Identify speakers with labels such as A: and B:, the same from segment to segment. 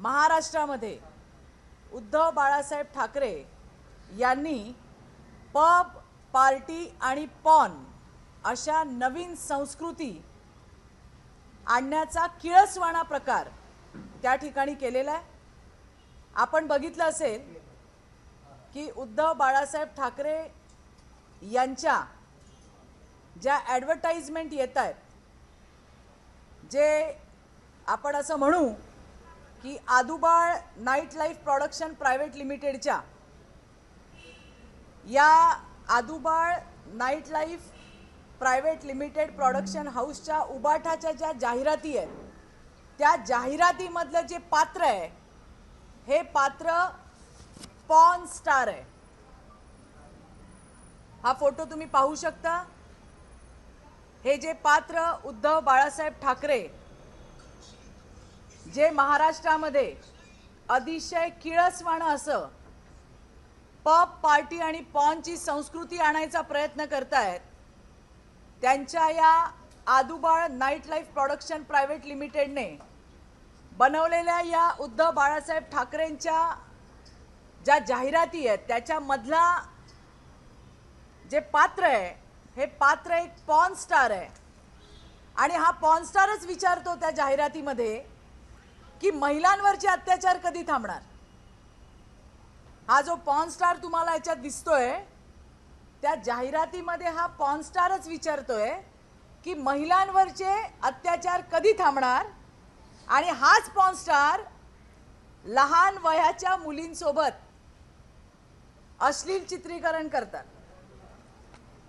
A: महाराष्ट्रामध्ये उद्धव बाळासाहेब ठाकरे यांनी pub party आणि पॉन अशा नवीन संस्कृती आणण्याचा किळसवाणा प्रकार त्या ठिकाणी केलेला आहे. आपण बघितलं असेल की उद्धव बाळासाहेब ठाकरे यांच्या ज्या ॲडव्हर्टाईजमेंट येत आहेत जे आपण असं म्हणू की Adubal night life production private लिमिटेडच्या या Adubal night life private limited production हाऊसच्या उबाठाच्या ज्या जाहिराती आहेत त्या जाहिरातीमधलं जे पात्र आहे हे पात्र पॉन स्टार आहे. हा फोटो तुम्ही पाहू शकता. हे जे पात्र उद्धव बाळासाहेब ठाकरे जे महाराष्ट्रामध्ये अतिशय किळसवाणं असं पब पार्टी आणि पॉनची संस्कृती आणायचा प्रयत्न करतायत त्यांच्या या Adubal night life production private लिमिटेडने बनवलेल्या या उद्धव बाळासाहेब ठाकरेंच्या ज्या जाहिराती आहेत त्याच्यामधला जे पात्र आहे हे पात्र एक पॉन स्टार आहे. आणि हा पॉन स्टारच विचारतो त्या जाहिरातीमध्ये की महिलांवरचे अत्याचार कधी थांबणार? हा जो पॉन स्टार तुम्हाला याच्यात दिसतोय त्या जाहिरातीमध्ये हा पॉन स्टारच विचारतोय की महिलांवरचे अत्याचार कधी थांबणार? आणि हाच पॉन स्टार लहान वयाच्या मुलींसोबत अश्लील चित्रीकरण करतात.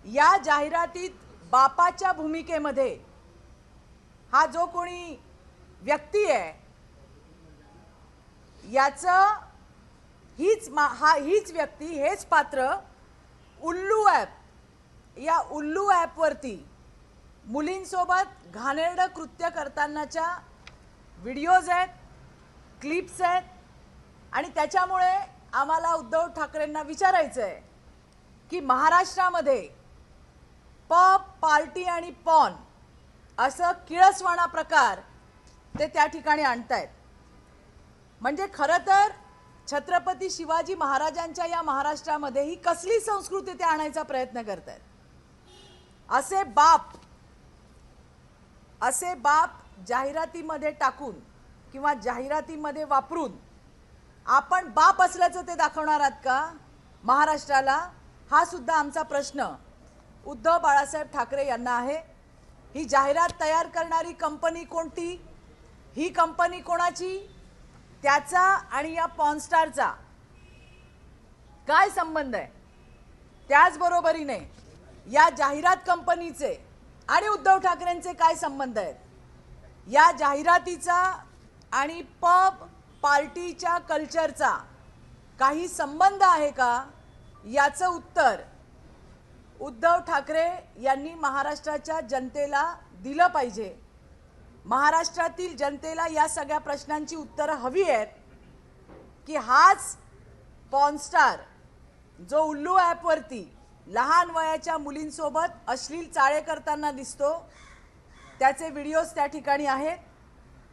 A: या जाहिरातीत बापाच्या भूमिकेमध्ये हा जो कोणी व्यक्ती आहे याचं हीच मा हा हीच व्यक्ती हेच पात्र उल्लू ॲप या उल्लू ॲपवरती मुलींसोबत घाणेरडं कृत्य करतानाच्या व्हिडिओज आहेत क्लिप्स आहेत आणि त्याच्यामुळे आम्हाला उद्धव ठाकरेंना विचारायचं आहे की महाराष्ट्रामध्ये पब पार्टी आणि पॉन असं किळसवाणा प्रकार ते त्या ठिकाणी आणतायत. म्हणजे खरं तर छत्रपती शिवाजी महाराजांच्या या महाराष्ट्रामध्ये ही कसली संस्कृती ते आणायचा प्रयत्न करत आहेत असे बाप असे बाप जाहिरातीमध्ये टाकून किंवा जाहिरातीमध्ये वापरून आपण बाप असल्याचं ते दाखवणार आहात का? महाराष्ट्राला हा सुद्धा आमचा प्रश्न उद्धव बाळासाहेब ठाकरे यांना आहे. ही जाहिरात तयार करणारी कंपनी कोणती? ही कंपनी कोणाची? त्याचा आणि या पॉनस्टारचा काय संबंध आहे? त्याचबरोबरीने या जाहिरात कंपनीचे आणि उद्धव ठाकरेंचे काय संबंध आहेत? या जाहिरातीचा आणि पब पार्टीच्या कल्चरचा काही संबंध आहे का? याचं उत्तर उद्धव ठाकरे यांनी महाराष्ट्राच्या जनतेला दिलं पाहिजे. महाराष्ट्रातील जनतेला या सगळ्या प्रश्नांची उत्तरं हवी आहेत की हाच पॉनस्टार जो उल्लू ॲपवरती लहान वयाच्या मुलींसोबत अश्लील चाळे करताना दिसतो त्याचे व्हिडिओज त्या ठिकाणी आहेत.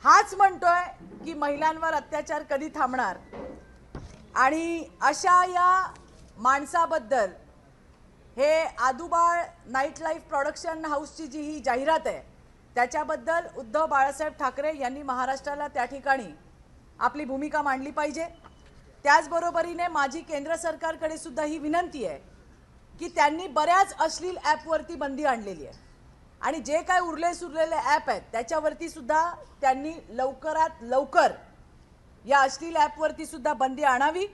A: हाच म्हणतोय की महिलांवर अत्याचार कधी थांबणार? आणि अशा या माणसाबद्दल हे आदुबाळ नाईट लाईफ प्रोडक्शन हाऊसची जी ही जाहिरात आहे त्याच्याबद्दल उद्धव बाळासाहेब ठाकरे यांनी महाराष्ट्राला त्या ठिकाणी आपली भूमिका मांडली पाहिजे. त्याचबरोबरीने माझी केंद्र सरकारकडे सुद्धा ही विनंती आहे की त्यांनी बऱ्याच अश्लील ॲपवरती बंदी आणलेली आहे. आणि जे काय उरले सुरलेले ॲप आहेत त्याच्यावरती सुद्धा त्यांनी लवकरात लवकर या अश्लील ॲपवरती सुद्धा बंदी आणावी.